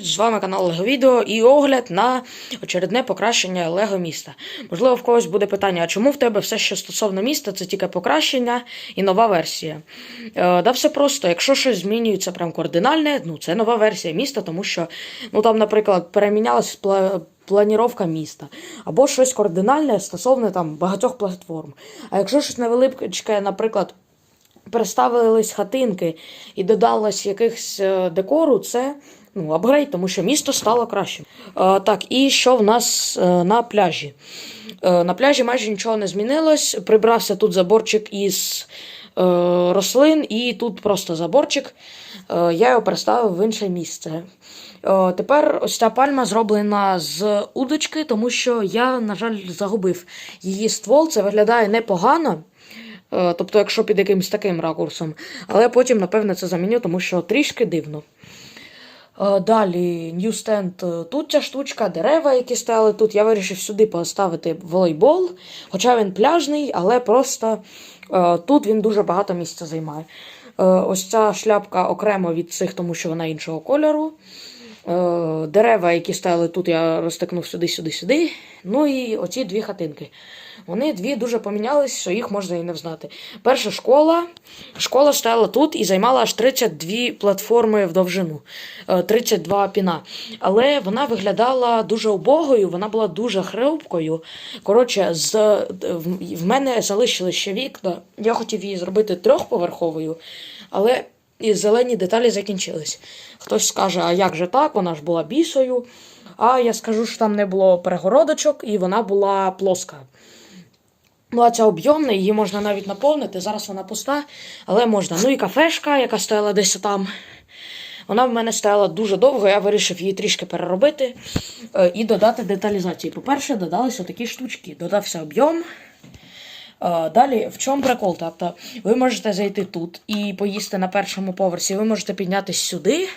Привіт! З вами канал Лего Відео і огляд на очередне покращення Лего міста. Можливо, в когось буде питання, а чому в тебе все, що стосовно міста, це тільки покращення і нова версія? Е, да все просто, якщо щось змінюється прям кардинальне, ну це нова версія міста, тому що, ну там, наприклад, перемінялась пла- планіровка міста, або щось кардинальне стосовно там багатьох платформ. А якщо щось невеличке, наприклад, переставились хатинки і додалось якихось е, декору, це ну, апгрейд, тому що місто стало кращим. Е, так, і що в нас е, на пляжі? Е, на пляжі майже нічого не змінилось. Прибрався тут заборчик із е, рослин, і тут просто заборчик. Е, я його переставив в інше місце. Е, тепер ось ця пальма зроблена з удочки, тому що я, на жаль, загубив її ствол. Це виглядає непогано. Е, Тобто, якщо під якимось таким ракурсом. Але потім, напевне, це заміню, тому що трішки дивно. Е, Далі, Newstand, тут ця штучка, дерева, які стояли тут. Я вирішив сюди поставити волейбол, хоча він пляжний, але просто е, тут він дуже багато місця займає. Е, ось ця шляпка окремо від цих, тому що вона іншого кольору. Е, дерева, які стояли тут, я розтикнув сюди, сюди, сюди. Ну і оці дві хатинки. Вони дві дуже помінялись, що їх можна і не взнати. Перша школа. Школа стояла тут і займала аж 32 платформи в довжину, е, 32 піна. Але вона виглядала дуже убогою, вона була дуже хрупкою. Коротше, з, в мене залишили ще вікна. Я хотів її зробити трьохповерховою, але і зелені деталі закінчились. Хтось скаже, а як же так? Вона ж була бісою. А я скажу, що там не було перегородочок, і вона була плоска. Ну, а ця об'ємна, її можна навіть наповнити. Зараз вона пуста, але можна. Ну і кафешка, яка стояла десь там. Вона в мене стояла дуже довго, я вирішив її трішки переробити е, і додати деталізації. По-перше, додалися такі штучки. Додався об'єм. Далі, в чому прикол? Тобто, ви можете зайти тут і поїсти на першому поверсі, ви можете піднятися сюди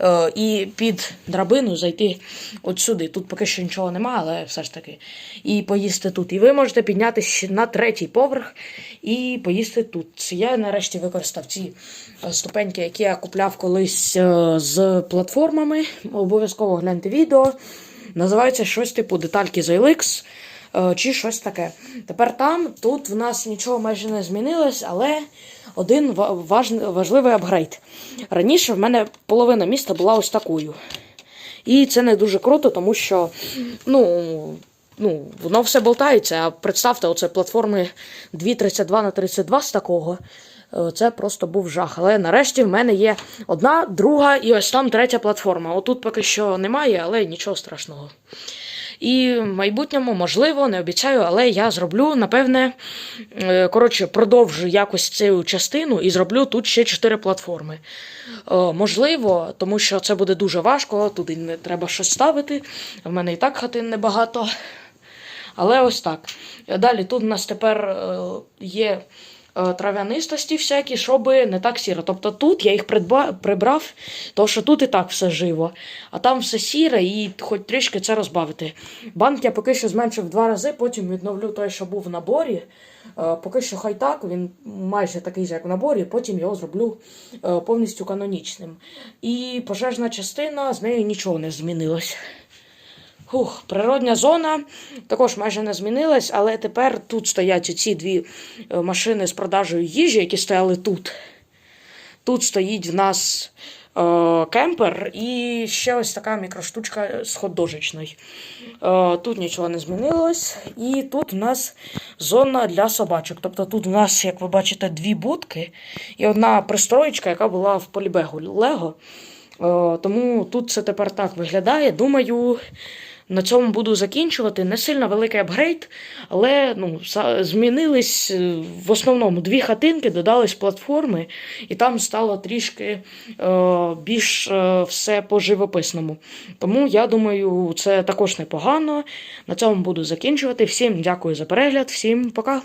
е, і під драбину зайти от сюди. Тут поки що нічого немає, але все ж таки. І поїсти тут. І ви можете піднятися на третій поверх і поїсти тут. Я нарешті використав ці е, ступеньки, які я купляв колись е, з платформами. Обов'язково гляньте відео. Називається щось типу детальки з OLX чи щось таке. Тепер там, тут в нас нічого майже не змінилось, але один важ- важливий апгрейд. Раніше в мене половина міста була ось такою. І це не дуже круто, тому що ну, ну, воно все болтається. А представте, оце платформи 2.32 на 32 з такого. Е, Це просто був жах. Але нарешті в мене є одна, друга і ось там третя платформа. Отут поки що немає, але нічого страшного. І в майбутньому, можливо, не обіцяю, але я зроблю, напевне, е, коротше, продовжу якось цю частину і зроблю тут ще чотири платформи. Е, Можливо, тому що це буде дуже важко, туди не треба щось ставити. В мене і так хатин небагато. Але ось так. Далі тут у нас тепер е, є трав'янистості всякі, щоб не так сіро. Тобто тут я їх прибрав, тому що тут і так все живо, а там все сіре і хоч трішки це розбавити. Банк я поки що зменшив два рази, потім відновлю той, що був в наборі. Е, Поки що хай так, він майже такий як в наборі, потім його зроблю е, повністю канонічним. І пожежна частина, з нею нічого не змінилось. Хух, природня зона також майже не змінилась, але тепер тут стоять ці дві е, машини з продажею їжі, які стояли тут. Тут стоїть в нас е, кемпер і ще ось така мікроштучка з ходожечною. Е, тут нічого не змінилось. І тут у нас зона для собачок. Тобто тут у нас, як ви бачите, дві будки і одна пристроєчка, яка була в полібегу Лего. Е, Тому тут це тепер так виглядає. Думаю, на цьому буду закінчувати. Не сильно великий апгрейд, але ну, змінились е, в основному дві хатинки, додались платформи, і там стало трішки е, більш е, все по живописному. Тому я думаю, це також непогано. На цьому буду закінчувати. Всім дякую за перегляд, всім пока.